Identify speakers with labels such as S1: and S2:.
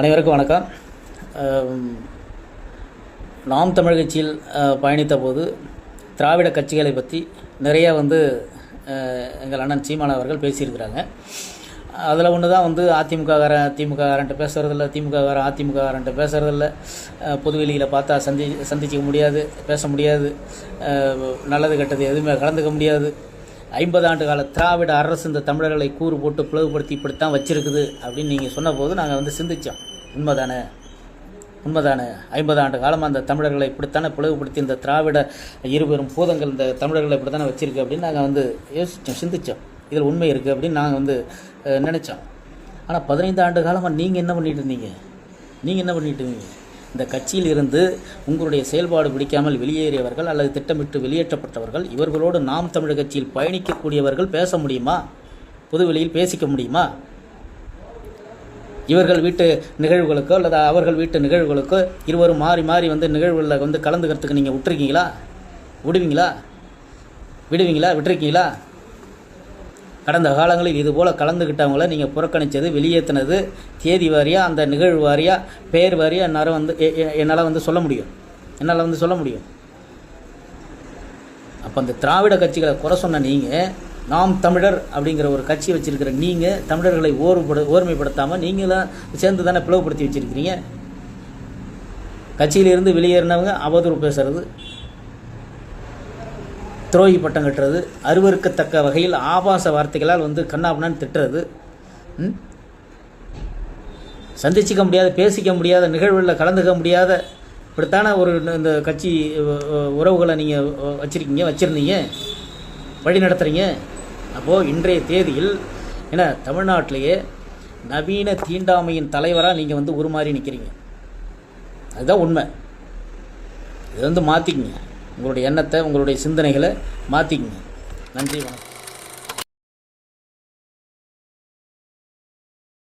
S1: அனைவருக்கும் வணக்கம். நாம் தமிழ் கட்சியில் பயணித்த போது திராவிட கட்சிகளை பற்றி நிறைய வந்து எங்கள் அண்ணன் சீமான் அவர்கள் பேசியிருக்கிறாங்க. அதில் ஒன்று தான் வந்து அதிமுககாரன் திமுககாரன்ட்ட பேசுகிறதில்ல திமுககாரன் அதிமுககாரன்ட்ட பேசுகிறதில்ல பொதுவெளியில் பார்த்தா சந்தி சந்திச்சிக்க முடியாது பேச முடியாது. நல்லது கெட்டது எதுவுமே கலந்துக்க முடியாது. ஐம்பது ஆண்டு கால திராவிட அரசு இந்த தமிழர்களை கூறு போட்டு பிளவுபடுத்தி இப்படித்தான் வச்சிருக்குது அப்படின்னு நீங்கள் சொன்னபோது நாங்கள் வந்து சிந்தித்தோம் உண்மைதானே? உண்மைதானே? ஐம்பது ஆண்டு காலமாக அந்த தமிழர்களை இப்படித்தானே பிளவுபடுத்தி இந்த திராவிட இருபெரும் பூதங்கள் இந்த தமிழர்களை இப்படித்தானே வச்சிருக்கு அப்படின்னு நாங்கள் வந்து யோசித்தோம் சிந்தித்தோம் இதில் உண்மை இருக்குது அப்படின்னு நாங்கள் வந்து நினச்சோம். ஆனால் பதினைந்து ஆண்டு காலமாக நீங்கள் என்ன பண்ணிட்டு இருந்தீங்க? நீங்கள் என்ன பண்ணிட்டு இருந்தீங்க? இந்த கட்சியில் இருந்து உங்களுடைய செயல்பாடு பிடிக்காமல் வெளியேறியவர்கள் அல்லது திட்டமிட்டு வெளியேற்றப்பட்டவர்கள் இவர்களோடு நாம் தமிழர் கட்சியில் பயணிக்கக்கூடியவர்கள் பேச முடியுமா? பொதுவெளியில் பேசிக்க முடியுமா? இவர்கள் வீட்டு நிகழ்வுகளுக்கோ அல்லது அவர்கள் வீட்டு நிகழ்வுகளுக்கோ இருவரும் மாறி மாறி வந்து நிகழ்வுகளில் வந்து கலந்துக்கிறதுக்கு நீங்கள் விட்டுருக்கீங்களா விடுவீங்களா? விடுவீங்களா? விட்டுருக்கீங்களா? கடந்த காலங்களில் இதுபோல் கலந்துக்கிட்டவங்கள நீங்கள் புறக்கணித்தது வெளியேற்றினது தேதி வாரியாக அந்த நிகழ்வு வாரியாக பெயர் வாரியாக என்னால் வந்து எ- என்னால் வந்து சொல்ல முடியும். என்னால் வந்து சொல்ல முடியும். அப்போ அந்த திராவிட கட்சிகளை குறை சொன்ன நீங்கள் நாம் தமிழர் அப்படிங்கிற ஒரு கட்சி வச்சிருக்கிற நீங்கள் தமிழர்களை ஓர்வுபடு ஓர்மைப்படுத்தாமல் நீங்களும் சேர்ந்து தானே பிளவுபடுத்தி வச்சிருக்கிறீங்க? கட்சியிலிருந்து வெளியேறினவங்க அவதூறு பேசுறது துரோகி பட்டம் கட்டுறது அருவருக்கத்தக்க வகையில் ஆபாச வார்த்தைகளால் வந்து கண்ணாபுனான்னு திட்டுறது சந்திச்சிக்க முடியாத பேசிக்க முடியாத நிகழ்வுகளில் கலந்துக்க முடியாத இப்படித்தான ஒரு இந்த கட்சி உறவுகளை நீங்கள் வச்சுருக்கீங்க வச்சுருந்தீங்க வழி நடத்துகிறீங்க அப்போது இன்றைய தேதியில் என்ன தமிழ்நாட்டிலேயே நவீன தீண்டாமையின் தலைவராக நீங்கள் வந்து உருமாறி நிற்கிறீங்க அதுதான் உண்மை. இதை வந்து மாற்றிக்கிங்க உங்களுடைய எண்ணத்தை உங்களுடைய சிந்தனைகளை மாற்றிக்கங்க நன்றி வணக்கம்.